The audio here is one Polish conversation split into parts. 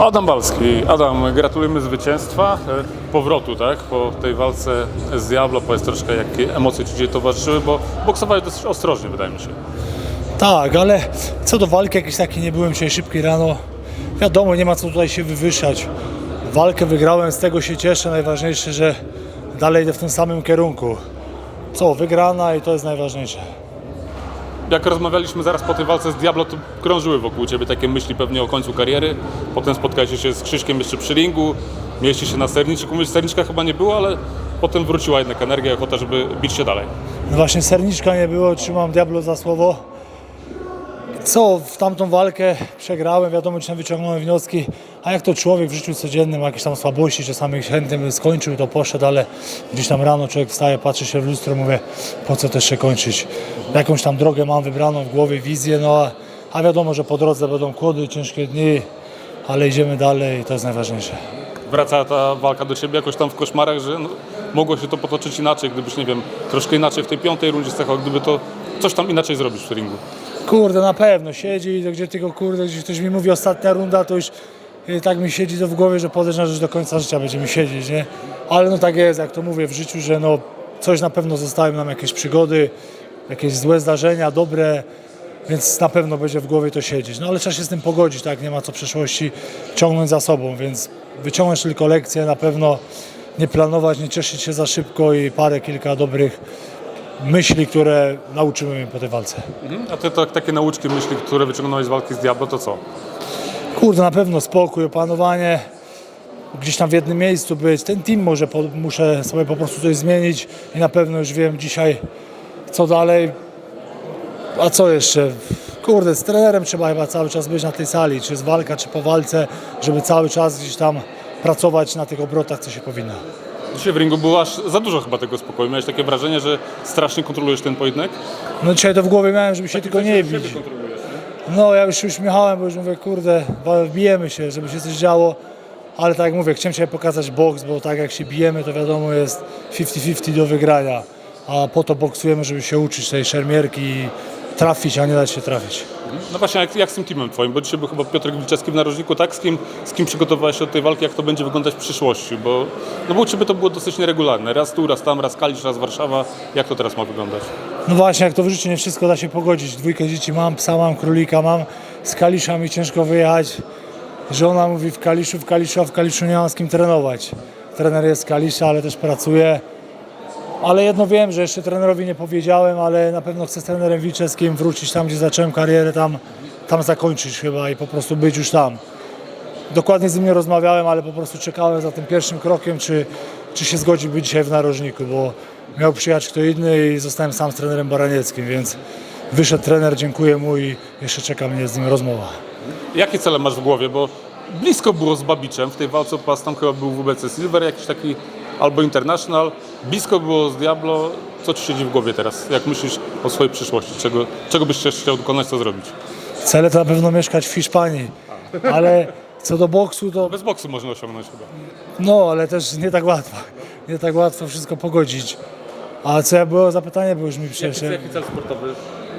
Adam Balski. Adam, gratulujemy zwycięstwa, e, powrotu, tak? Po tej walce z Diablo, powiedz troszkę, jakie emocje Ci dzisiaj towarzyszyły, bo boksowałeś dosyć ostrożnie, wydaje mi się. Tak, ale co do walki jakiś taki nie byłem dzisiaj szybki rano. Wiadomo, nie ma co tutaj się wywyższać. Walkę wygrałem, z tego się cieszę. Najważniejsze, że dalej idę w tym samym kierunku. Co, wygrana i to jest najważniejsze. Jak rozmawialiśmy zaraz po tej walce z Diablo, to krążyły wokół Ciebie takie myśli pewnie o końcu kariery. Potem spotkałeś się z Krzyśkiem jeszcze przy ringu, mieliście się na serniczku. Mówisz, serniczka chyba nie było, ale potem wróciła jednak energia, ochota, żeby bić się dalej. No właśnie serniczka nie było, trzymam Diablo za słowo. Co, w tamtą walkę przegrałem, wiadomo, czy wyciągnąłem wnioski, a jak to człowiek w życiu codziennym ma jakieś tam słabości, czasami chętnie by skończył, to poszedł, ale gdzieś tam rano człowiek wstaje, patrzy się w lustro, mówię, po co też się kończyć. Jakąś tam drogę mam wybraną w głowie, wizję, no a, a wiadomo, że po drodze będą kłody, ciężkie dni, ale idziemy dalej i to jest najważniejsze. Wraca ta walka do Ciebie jakoś tam w koszmarach, że no, mogło się to potoczyć inaczej, gdybyś, nie wiem, troszkę inaczej w tej piątej rundzie stechał, gdyby to coś tam inaczej zrobić w ringu. Kurde, na pewno siedzi gdzie tylko kurde, gdzieś ktoś mi mówi ostatnia runda, to już tak mi siedzi to w głowie, że podejrzewam, że do końca życia będzie mi siedzieć, nie? Ale no tak jest, jak to mówię w życiu, że no coś na pewno zostały nam jakieś przygody, jakieś złe zdarzenia, dobre, więc na pewno będzie w głowie to siedzieć. No ale trzeba się z tym pogodzić, tak? Nie ma co przeszłości ciągnąć za sobą, więc wyciągnąć tylko lekcje, na pewno nie planować, nie cieszyć się za szybko i parę, kilka dobrych myśli, które nauczymy mnie po tej walce. A Ty to, takie nauczki, myśli, które wyciągnąłeś z walki z Diablo, to co? Kurde, na pewno spokój, opanowanie, gdzieś tam w jednym miejscu być. Ten team może po, muszę sobie po prostu coś zmienić i na pewno już wiem dzisiaj co dalej. A co jeszcze? Kurde, z trenerem trzeba chyba cały czas być na tej sali, czy z walka, czy po walce, żeby cały czas gdzieś tam pracować na tych obrotach, co się powinno. Dzisiaj w ringu było aż za dużo chyba tego spokoju. Miałeś takie wrażenie, że strasznie kontrolujesz ten pojedynek? No dzisiaj to w głowie miałem, żeby się tylko nie bić. No ja już się uśmiechałem, bo już mówię, kurde, bijemy się, żeby się coś działo. Ale tak jak mówię, chciałem dzisiaj pokazać boks, bo tak jak się bijemy, to wiadomo jest 50-50 do wygrania. A po to boksujemy, żeby się uczyć tej szermierki i trafić, a nie dać się trafić. No właśnie, jak, jak z tym teamem twoim? Bo dzisiaj był chyba Piotr Wilczewski w narożniku, tak? Z kim, z kim przygotowałeś się do tej walki? Jak to będzie wyglądać w przyszłości? Bo, no bo u Ciebie to było dosyć nieregularne. Raz tu, raz tam, raz Kalisz, raz Warszawa. Jak to teraz ma wyglądać? No właśnie, jak to w życiu nie wszystko da się pogodzić. Dwójkę dzieci mam, psa mam, królika mam, z Kalisza mi ciężko wyjechać. Żona mówi w Kaliszu, w Kaliszu, a w Kaliszu nie mam z kim trenować. Trener jest z Kalisza, ale też pracuje. Ale jedno wiem, że jeszcze trenerowi nie powiedziałem, ale na pewno chcę z trenerem Wilczewskim wrócić tam, gdzie zacząłem karierę, tam, tam zakończyć chyba i po prostu być już tam. Dokładnie z nim nie rozmawiałem, ale po prostu czekałem za tym pierwszym krokiem, czy, czy się zgodzi być dzisiaj w narożniku, bo miał przyjechać kto inny i zostałem sam z trenerem Baranieckim, więc wyszedł trener, dziękuję mu i jeszcze czeka mnie z nim rozmowa. Jakie cele masz w głowie? Bo blisko było z Babiczem. W tej walce o pas tam chyba był WBC Silver, jakiś taki albo International. Blisko było z Diablo. Co Ci siedzi w głowie teraz? Jak myślisz o swojej przyszłości? Czego, czego byś chciał dokonać, co zrobić? Cele to na pewno mieszkać w Hiszpanii, ale co do boksu to Bez boksu można osiągnąć chyba. No, ale też nie tak łatwo. Nie tak łatwo wszystko pogodzić. A co ja było zapytanie, bo już mi przecież. Jaki cel sportowy?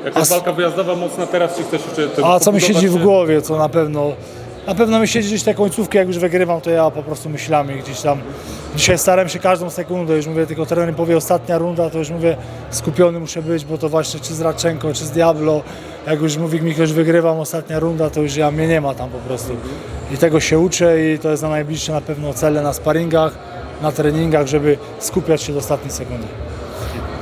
Jak jest walka wyjazdowa mocna teraz, czy chcesz jeszcze... A co mi siedzi w głowie, co na pewno. Na pewno mi siedzi gdzieś te końcówki, jak już wygrywam, to ja po prostu myślami gdzieś tam. Dzisiaj staram się każdą sekundę, już mówię, tylko trener powie ostatnia runda, to już mówię, skupiony muszę być, bo to właśnie czy z Radczenko, czy z Diablo, jak już mówi mi ktoś wygrywam ostatnia runda, to już ja mnie nie ma tam po prostu. I tego się uczę i to jest na najbliższe na pewno cele na sparingach, na treningach, żeby skupiać się do ostatniej sekundy.